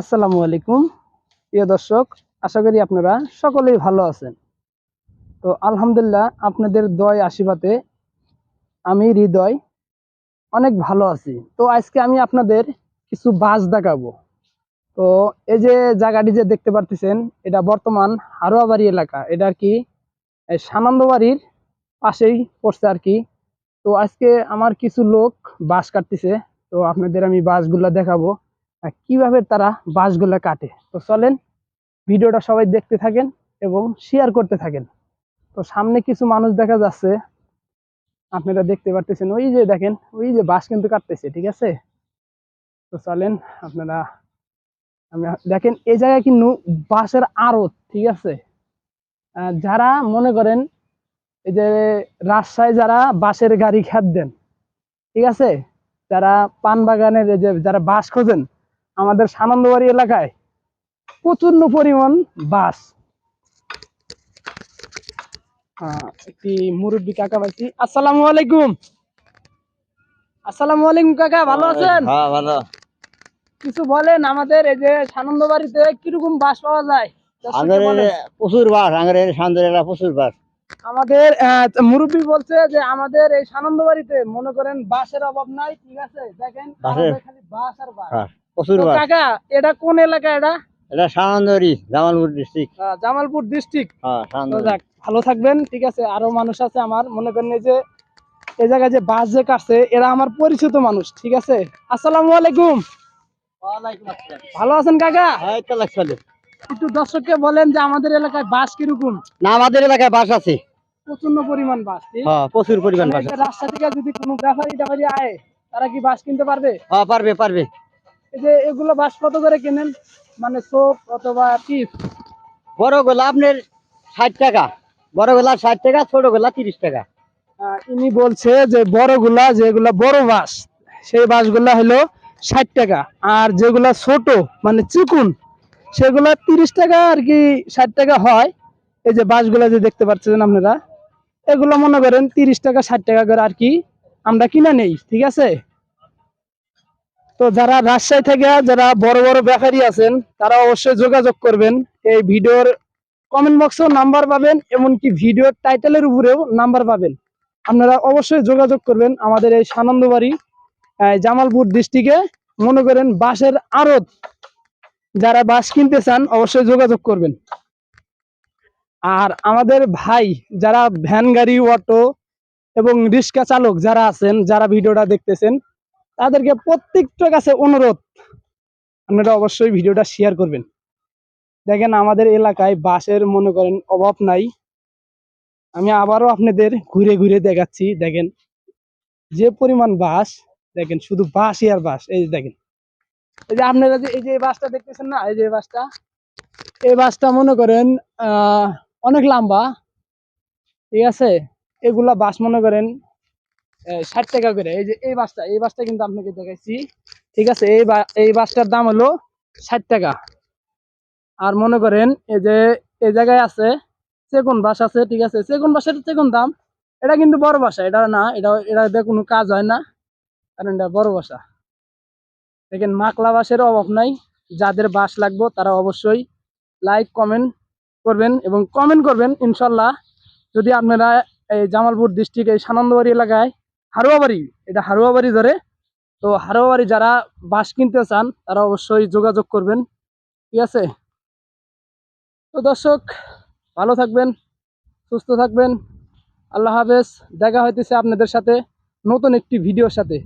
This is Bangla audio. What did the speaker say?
আসসালামু আলাইকুম। প্রিয় দর্শক, আশা করি আপনারা সকলেই ভালো আছেন। তো আলহামদুলিল্লাহ আপনাদের দয় আশীর্বাদে আমি হৃদয় অনেক ভালো আছি। তো আজকে আমি আপনাদের কিছু বাস দেখাবো। তো এই যে জায়গাটি যে দেখতে পারতেছেন, এটা বর্তমান হারোয়াবাড়ি এলাকা। এটা আর কি সানন্দবাড়ির পাশেই পড়ছে আর কি। তো আজকে আমার কিছু লোক বাস কাটতেছে। তো আপনাদের আমি বাসগুলা দেখাবো। কীভাবে তারা বাসগুলা কাটে। তো চলেন ভিডিওটা সবাই দেখতে থাকেন এবং শেয়ার করতে থাকেন। তো সামনে কিছু মানুষ দেখা যাচ্ছে। আপনারা দেখতে পারতেছেন, ওই যে দেখেন, ওই যে বাস কিন্তু কাটতেছে, ঠিক আছে? তো চলেন আপনারা দেখেন, এই জায়গায় কিন্তু বাসের আড়ত, ঠিক আছে? যারা মনে করেন, এই যে রাজশাহী যারা বাসের গাড়ি খ্যাত দেন ঠিক আছে? যারা পান বাগানের যে যারা বাস খোঁজেন আমাদের সানন্দবাড়ি এলাকায় প্রচণ্ড পরিমাণ বাস। একটি মুরব্বী কাকা আসসালামু আলাইকুম। আসসালামু আলাইকুম কাকা ভালো আছেন? হ্যাঁ ভালো। কিছু বলেন আমাদের এই যে সানন্দবাড়িতে কীরকম বাস পাওয়া যায়? প্রচুর বাস প্রচুর বাস। আমাদের মুরব্বী বলছে যে আমাদের এই সানন্দবাড়িতে মনে করেন বাসের অভাব নাই ঠিক আছে? দেখেন খালি বাস আর বাস। হ্যাঁ। প্রচুর কাকা এটা কোন এলাকা এটা? এটা সানন্দরি জামালপুর ডিস্ট্রিক্ট জামালপুর ডিস্ট্রিক্ট হ্যাঁ তো সানন্দরি। যাক ভালো থাকবেন ঠিক আছে? আরও মানুষ আছে আমার মনে করেন যে এই জায়গায় যে বাস যে কাটছে এরা আমার পরিচিত মানুষ ঠিক আছে? আসসালামু আলাইকুম। ভালো আছেন কাকা? একটু দর্শককে বলেন যে আমাদের এলাকায় বাস কীরকম? না আমাদের এলাকায় বাস আছে। প্রচণ্ড পরিমাণ বাস হ্যাঁ প্রচুর পরিমাণ বাস রাস্তা থেকে যদি কোনো ব্যাপারী ট্যাপারি আয় তারা কি বাস কিনতে পারবে? হ্যাঁ পারবে পারবে। এই যে এগুলো বাস কত করে কেনেন মানে সোপ অথবা পিস বড় গোলা আপনার ষাট টাকা বড় গোলা ষাট টাকা ছোট গোলা তিরিশ টাকা। ইনি বলছে যে বড়গুলা যেগুলা বড় বাস সেই বাসগুলা হলো ষাট টাকা। আর যেগুলা ছোট মানে চিকুন সেগুলা তিরিশ টাকা আর কি ষাট টাকা হয়। এই যে বাসগুলা যে দেখতে পাচ্ছেন আপনারা এগুলো মনে করেন তিরিশ টাকা ষাট টাকা করে আর কি আমরা কিনা নেই ঠিক আছে? তো যারা রাজশাহী থেকে, যারা বড় বড় ব্যাপারী আছেন, তারা অবশ্যই যোগাযোগ করবেন। এই ভিডিওর কমেন্ট বক্সেও নাম্বার পাবেন, এমনকি ভিডিওর টাইটেলের উপরেও নাম্বার পাবেন। আপনারা অবশ্যই যোগাযোগ করবেন আমাদের এই সানন্দবাড়ি জামালপুর ডিস্ট্রিক্টে মনে করেন বাসের আড়ত। যারা বাস কিনতে চান, অবশ্যই যোগাযোগ করবেন। আর আমাদের ভাই, যারা ভ্যান গাড়ি, অটো এবং রিক্সা চালক যারা আছেন, যারা ভিডিওটা দেখতেছেন তাদেরকে প্রত্যেকটা কাছে অনুরোধ, আপনারা অবশ্যই ভিডিওটা শেয়ার করবেন। দেখেন, আমাদের এলাকায় বাসের মনে করেন, অভাব নাই। আমি আবারও আপনাদের ঘুরে ঘুরে দেখাচ্ছি, দেখেন। যে পরিমাণ বাস দেখেন, শুধু বাসই আর বাস এই যে দেখেন। এই যে আপনারা যে, এই যে বাসটা দেখতেছেন না, এই যে বাসটা এই বাসটা মনে করেন অনেক লম্বা। ঠিক আছে? এগুলা বাস মনে করেন ষাট টাকা করে। এই যে এই বাসটা এই বাসটা কিন্তু আপনাকে দেখাইছি। ঠিক আছে, এই এই বাসটার দাম হলো ষাট টাকা। আর মনে করেন, এই যে এই জায়গায় আছে চেগুন বাস আছে, ঠিক আছে। চেগুন বাসের চেগুন দাম, এটা কিন্তু বড় বাসা, এটা না, এটা এটা কোনো কাজ হয় না, কারণ এটা বড় বাসা। দেখেন, মাকলা বাসের অভাব নাই, যাদের বাস লাগবে তারা অবশ্যই লাইক কমেন্ট করবেন এবং কমেন্ট করবেন, ইনশাল্লাহ। যদি আপনারা এই জামালপুর ডিস্ট্রিক্ট এই সানন্দবাড়ি এলাকায় হারুয়াবাড়ি, এটা হারুয়াবাড়ি ধরে। তো হারুয়াবাড়ি যারা বাস কিনতে চান, তারা অবশ্যই যোগাযোগ করবেন। ঠিক আছে? তো দর্শক, ভালো থাকবেন, সুস্থ থাকবেন। আল্লাহ হাফেজ, দেখা হইতেছে আপনাদের সাথে নতুন একটি ভিডিওর সাথে।